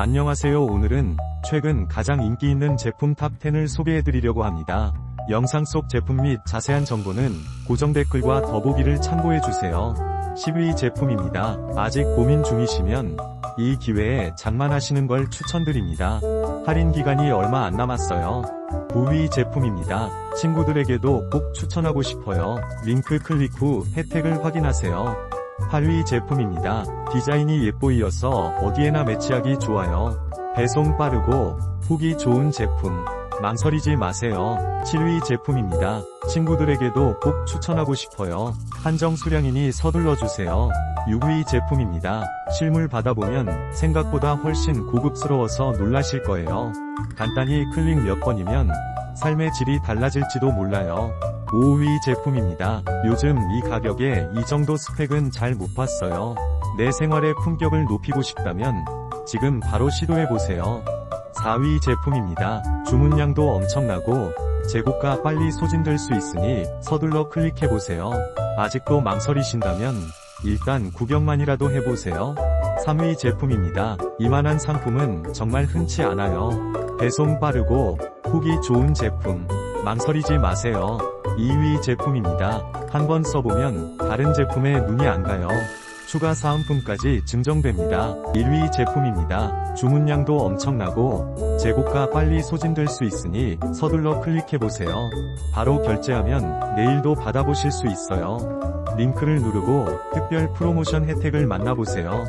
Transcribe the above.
안녕하세요 오늘은 최근 가장 인기 있는 제품 탑10을 소개해드리려고 합니다. 영상 속 제품 및 자세한 정보는 고정 댓글과 더보기를 참고해주세요. 10위 제품입니다. 아직 고민 중이시면 이 기회에 장만하시는 걸 추천드립니다. 할인 기간이 얼마 안 남았어요. 9위 제품입니다. 친구들에게도 꼭 추천하고 싶어요. 링크 클릭 후 혜택을 확인하세요. 8위 제품입니다. 디자인이 예뻐이어서 어디에나 매치하기 좋아요. 배송 빠르고 후기 좋은 제품. 망설이지 마세요. 7위 제품입니다. 친구들에게도 꼭 추천하고 싶어요. 한정 수량이니 서둘러 주세요. 6위 제품입니다. 실물 받아보면 생각보다 훨씬 고급스러워서 놀라실 거예요. 간단히 클릭 몇 번이면 삶의 질이 달라질지도 몰라요. 5위 제품입니다. 요즘 이 가격에 이 정도 스펙은 잘 못 봤어요. 내 생활의 품격을 높이고 싶다면 지금 바로 시도해보세요. 4위 제품입니다. 주문량도 엄청나고 재고가 빨리 소진될 수 있으니 서둘러 클릭해보세요. 아직도 망설이신다면 일단 구경만이라도 해보세요. 3위 제품입니다. 이만한 상품은 정말 흔치 않아요. 배송 빠르고 후기 좋은 제품. 망설이지 마세요. 2위 제품입니다. 한번 써보면 다른 제품에 눈이 안 가요. 추가 사은품까지 증정됩니다. 1위 제품입니다. 주문량도 엄청나고 재고가 빨리 소진될 수 있으니 서둘러 클릭해보세요. 바로 결제하면 내일도 받아보실 수 있어요. 링크를 누르고 특별 프로모션 혜택을 만나보세요.